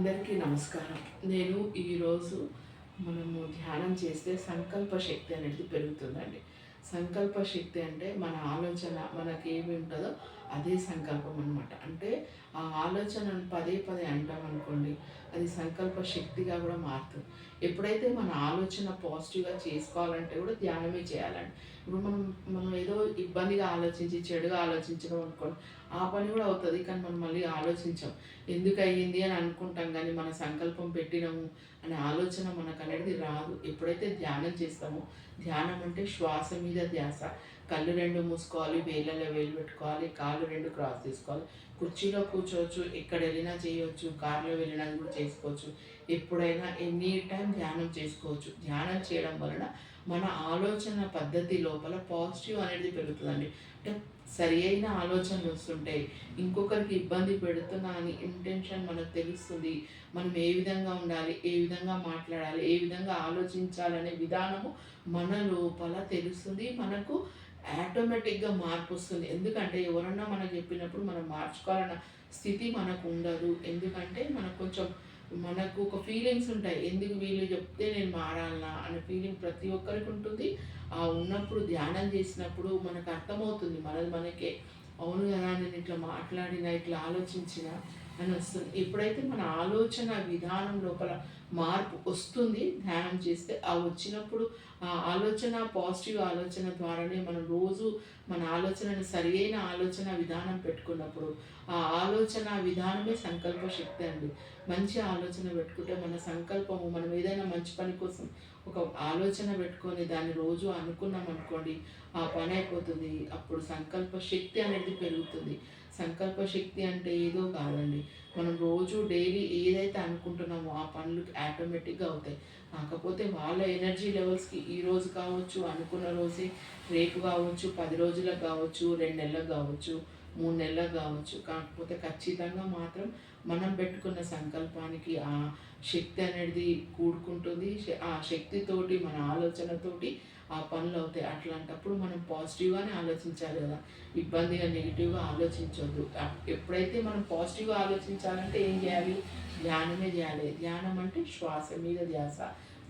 అందరికీ నమస్కారం. నేను ఈరోజు మనము ధ్యానం చేస్తే సంకల్ప శక్తి అనేది పెరుగుతుందండి. సంకల్ప శక్తి అంటే మన ఆలోచన మనకి ఏమి ఉంటుందో అదే సంకల్పం అనమాట అంటే ఆ ఆలోచనను పదే పదే అంటాం అనుకోండి అది సంకల్ప శక్తిగా కూడా మారుతుంది. ఎప్పుడైతే మన ఆలోచన పాజిటివ్గా చేసుకోవాలంటే కూడా ధ్యానమే చేయాలండి. ఇప్పుడు మనం మనం ఏదో ఇబ్బందిగా ఆలోచించి చెడుగా ఆలోచించడం అనుకోండి ఆ పని కూడా అవుతుంది కానీ మనం మళ్ళీ ఆలోచించాం. ఎందుకు అయ్యింది అని అనుకుంటాం కానీ మన సంకల్పం పెట్టినాము అనే ఆలోచన మనకు అనేది రాదు. ఎప్పుడైతే ధ్యానం చేస్తామో ధ్యానం అంటే శ్వాస మీద ధ్యాస. కళ్ళు రెండు మూసుకోవాలి వేళ్ళలో వేలు పెట్టుకోవాలి కాళ్ళు రెండు క్రాస్ చేసుకోవాలి. కుర్చీలో కూర్చోవచ్చు ఎక్కడ వెళ్ళినా చేయవచ్చు కార్లో వెళ్ళినా కూడా చేసుకోవచ్చు. ఎప్పుడైనా ఎనీ టైం ధ్యానం చేసుకోవచ్చు. ధ్యానం చేయడం వలన మన ఆలోచన పద్ధతి లోపల పాజిటివ్ అనేది పెరుగుతుందండి. అంటే సరి అయిన ఆలోచనలు వస్తుంటాయి. ఇంకొకరికి ఇబ్బంది పెడుతున్నా అని ఇంటెన్షన్ మనకు తెలుస్తుంది. మనం ఏ విధంగా ఉండాలి ఏ విధంగా మాట్లాడాలి ఏ విధంగా ఆలోచించాలనే విధానము మన లోపల తెలుస్తుంది. మనకు ఆటోమేటిక్గా మార్పు వస్తుంది. ఎందుకంటే ఎవరన్నా మనకు చెప్పినప్పుడు మనం మార్చుకోవాలన్న స్థితి మనకు ఉండదు. ఎందుకంటే మనకు కొంచెం మనకు ఒక ఫీలింగ్స్ ఉంటాయి. ఎందుకు వీళ్ళు చెప్తే నేను మారాలనా అనే ఫీలింగ్ ప్రతి ఒక్కరికి ఉంటుంది. ఆ ఉన్నప్పుడు ధ్యానం చేసినప్పుడు మనకు అర్థమవుతుంది. మనది మనకే. అవును కదా నేను ఇట్లా మాట్లాడిన ఇట్లా ఆలోచించిన. అని వస్తుంది. ఎప్పుడైతే మన ఆలోచన విధానం లోపల మార్పు వస్తుంది ధ్యానం చేస్తే ఆ వచ్చినప్పుడు ఆ ఆలోచన పాజిటివ్ ఆలోచన ద్వారానే మనం రోజు మన ఆలోచనను సరియైన ఆలోచన విధానం పెట్టుకున్నప్పుడు ఆ ఆలోచన విధానమే సంకల్ప శక్తి అండి. మంచి ఆలోచన పెట్టుకుంటే మన సంకల్పము మనం ఏదైనా మంచి పని కోసం ఒక ఆలోచన పెట్టుకొని దాన్ని రోజు అనుకున్నాం అనుకోండి ఆ పని అయిపోతుంది. అప్పుడు సంకల్ప శక్తి అనేది పెరుగుతుంది. సంకల్ప శక్తి అంటే ఏదో కాదండి. మనం రోజు డైలీ ఏదైతే అనుకుంటున్నామో ఆ పనులు ఆటోమేటిక్గా అవుతాయి. కాకపోతే వాళ్ళ ఎనర్జీ లెవెల్స్కి ఈ రోజు కావచ్చు అనుకున్న రోజే రేపు కావచ్చు పది రోజులకు కావచ్చు రెండు నెలలకు కావచ్చు మూడు నెలలకు కావచ్చు. కాకపోతే ఖచ్చితంగా మాత్రం మనం పెట్టుకున్న సంకల్పానికి ఆ శక్తి అనేది కూడుకుంటుంది. ఆ శక్తితోటి మన ఆలోచనతోటి ఆ పనులు అవుతాయి. అట్లాంటప్పుడు మనం పాజిటివ్గానే ఆలోచించాలి కదా. ఇబ్బందిగా నెగిటివ్గా ఆలోచించొద్దు. ఎప్పుడైతే మనం పాజిటివ్గా ఆలోచించాలంటే ఏం చేయాలి? ధ్యానమే చేయాలి. ధ్యానం అంటే శ్వాస మీద ధ్యాస.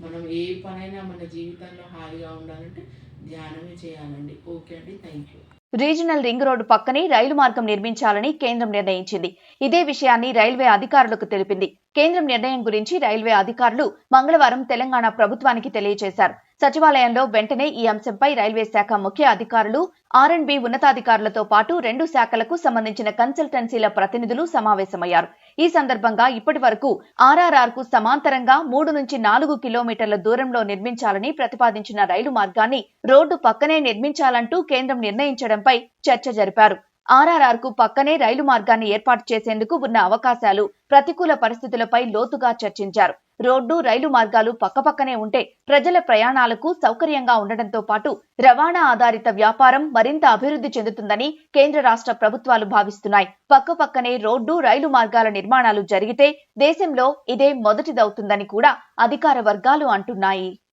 మనం ఏ పనైనా మన జీవితంలో హాయిగా ఉండాలంటే ధ్యానమే చేయాలండి. ఓకే అండి. Thank you. Regional ring road పక్కనే రైలు మార్గం నిర్మించాలని కేంద్రం నిర్ణయించింది. ఇదే విషయాన్ని రైల్వే అధికారులకు తెలిపింది. కేంద్రం నిర్ణయం గురించి రైల్వే అధికారులు మంగళవారం తెలంగాణ ప్రభుత్వానికి తెలియజేశారు. సచివాలయంలో వెంటనే ఈ అంశంపై రైల్వే శాఖ ముఖ్య అధికారులు ఆర్ అండ్ బి ఉన్నతాధికారులతో పాటు రెండు శాఖలకు సంబంధించిన కన్సల్టెన్సీల ప్రతినిధులు సమావేశమయ్యారు. ఈ సందర్భంగా ఇప్పటి వరకు ఆర్ఆర్ఆర్కు సమాంతరంగా మూడు నుంచి నాలుగు కిలోమీటర్ల దూరంలో నిర్మించాలని ప్రతిపాదించిన రైలు మార్గాన్ని రోడ్డు పక్కనే నిర్మించాలంటూ కేంద్రం నిర్ణయించడంపై చర్చ జరిపారు. ఆర్ఆర్ఆర్కు పక్కనే రైలు మార్గాన్ని ఏర్పాటు చేసేందుకు ఉన్న అవకాశాలు ప్రతికూల పరిస్థితులపై లోతుగా చర్చించారు. రోడ్డు రైలు మార్గాలు పక్కపక్కనే ఉంటే ప్రజల ప్రయాణాలకు సౌకర్యంగా ఉండటంతో పాటు రవాణా ఆధారిత వ్యాపారం మరింత అభివృద్ధి చెందుతుందని కేంద్ర రాష్ట్ర ప్రభుత్వాలు భావిస్తున్నాయి. పక్కపక్కనే రోడ్డు రైలు మార్గాల నిర్మాణాలు జరిగితే దేశంలో ఇదే మొదటిదవుతుందని కూడా అధికార వర్గాలు అంటున్నాయి.